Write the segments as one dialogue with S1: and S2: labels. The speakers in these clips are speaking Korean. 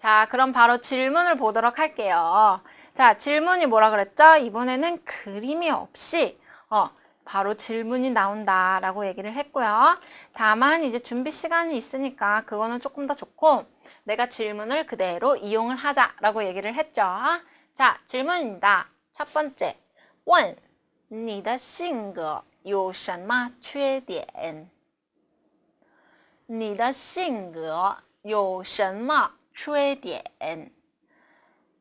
S1: 자, 그럼 바로 질문을 보도록 할게요. 자, 질문이 뭐라 그랬죠? 이번에는 그림이 없이, 어, 바로 질문이 나온다라고 얘기를 했고요. 다만 이제 준비 시간이 있으니까 그거는 조금 더 좋고, 내가 질문을 그대로 이용을 하자라고 얘기를 했죠. 자, 질문입니다. 첫 번째. 问你的性格有什么缺点？你的性格有什么 缺点？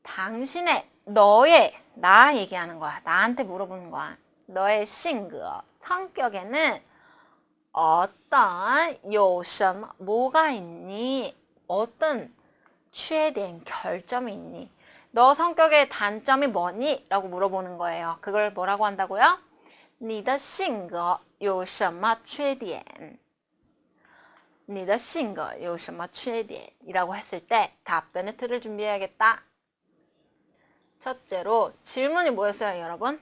S1: 당신의 너의 나 얘기하는 거야. 나한테 물어보는 거야. 너의性格 성격에는 어떤 有什么 뭐가 있니? 어떤 缺点 결점이 있니? 너 성격의 단점이 뭐니? 라고 물어보는 거예요. 그걸 뭐라고 한다고요? 你的性格有什么缺点? 你的性格有什么缺点? 이라고 했을 때 답변의 틀을 준비해야겠다. 첫째로 질문이 뭐였어요, 여러분?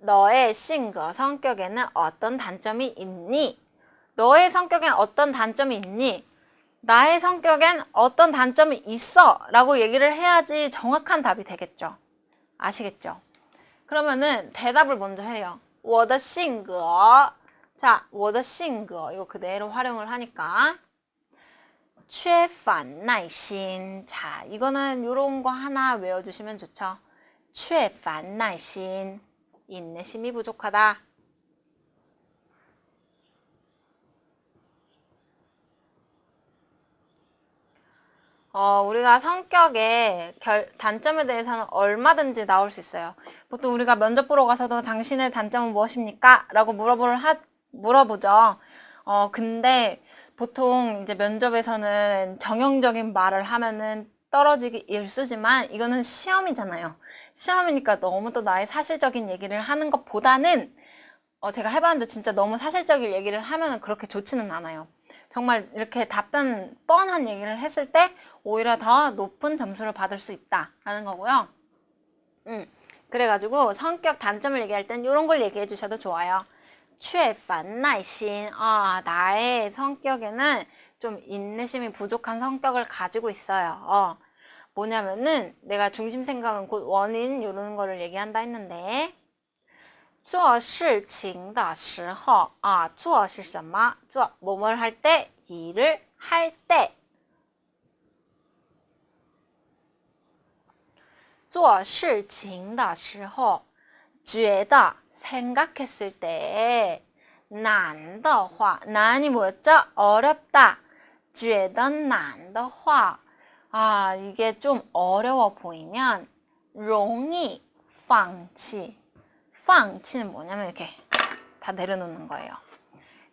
S1: 너의性格 성격에는 어떤 단점이 있니? 너의 성격엔 어떤 단점이 있니? 나의 성격엔 어떤 단점이 있어 라고 얘기를 해야지 정확한 답이 되겠죠. 아시겠죠? 그러면은 대답을 먼저 해요. 我的性格 자, 我的性格 이거 그대로 활용을 하니까 缺乏耐心 자, 이거는 요런 거 하나 외워주시면 좋죠. 缺乏耐心 인내심이 부족하다. 어, 우리가 성격의 결, 단점에 대해서는 얼마든지 나올 수 있어요. 보통 우리가 면접 보러 가서도 당신의 단점은 무엇입니까? 라고 물어보를 하, 물어보죠. 어, 근데 보통 이제 면접에서는 정형적인 말을 하면은 떨어지기 일쑤지만 이거는 시험이잖아요. 시험이니까 너무 또 나의 사실적인 얘기를 하는 것보다는 어, 제가 해봤는데 진짜 너무 사실적인 얘기를 하면은 그렇게 좋지는 않아요. 정말 이렇게 답변 뻔한 얘기를 했을 때 오히려 더 높은 점수를 받을 수 있다라는 거고요. 음, 그래가지고 성격 단점을 얘기할 땐 이런 걸 얘기해 주셔도 좋아요. 缺乏耐心. 아, 나의 성격에는 좀 인내심이 부족한 성격을 가지고 있어요. 어, 뭐냐면은 내가 중심 생각은 곧 원인 이런 거를 얘기한다 했는데 做事情的时候 아, 做是什么?做 뭐뭘 할 때, 일을 할 때. 做事情的时候觉得 생각했을 때 난的话 난이 뭐였죠? 어렵다. 觉得难的话 아, 이게 좀 어려워 보이면 容易放弃 放弃는 뭐냐면 이렇게 다 내려놓는 거예요.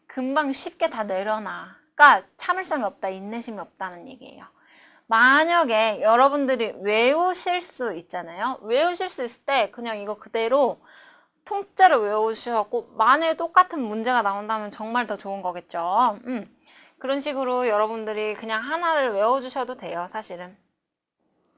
S1: 금방 쉽게 다 내려놔. 그러니까 참을성이 없다, 인내심이 없다는 얘기예요. 만약에 여러분들이 외우실 수 있잖아요. 외우실 수 있을 때 그냥 이거 그대로 통째로 외우셔갖고 만약에 똑같은 문제가 나온다면 정말 더 좋은 거겠죠. 음. 그런 식으로 여러분들이 그냥 하나를 외워주셔도 돼요, 사실은.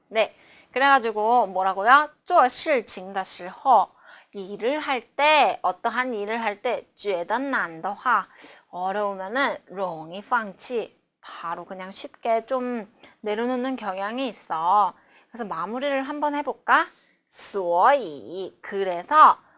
S1: 네. 그래가지고 뭐라고요? 做事情的时候 일을 할 때, 어떠한 일을 할 때, 觉得难的话 어려우면은 容易放弃 바로 그냥 쉽게 좀 내려놓는 경향이 있어. 그래서 마무리를 한번 해볼까? 所以 그래서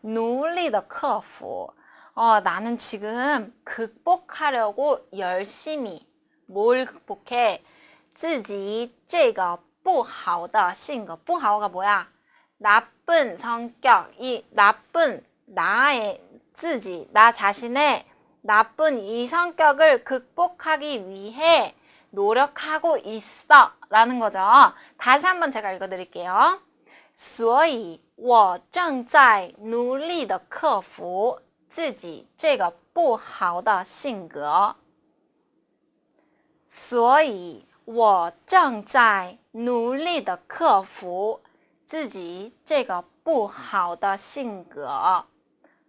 S1: 努力的克服 어, 나는 지금 극복하려고 열심히 뭘 극복해? 自己这个不好的性格 不好가 뭐야? 나쁜 성격, 이 나쁜 나의 自己, 나 자신의 나쁜 이 성격을 극복하기 위해 노력하고 있어 라는 거죠. 다시 한번 제가 읽어드릴게요. 所以我正在努力的克服自己这个不好的性格。所以 我正在努力的克服自己这个不好的性格。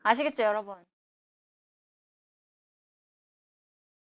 S1: 아시겠죠, 여러분?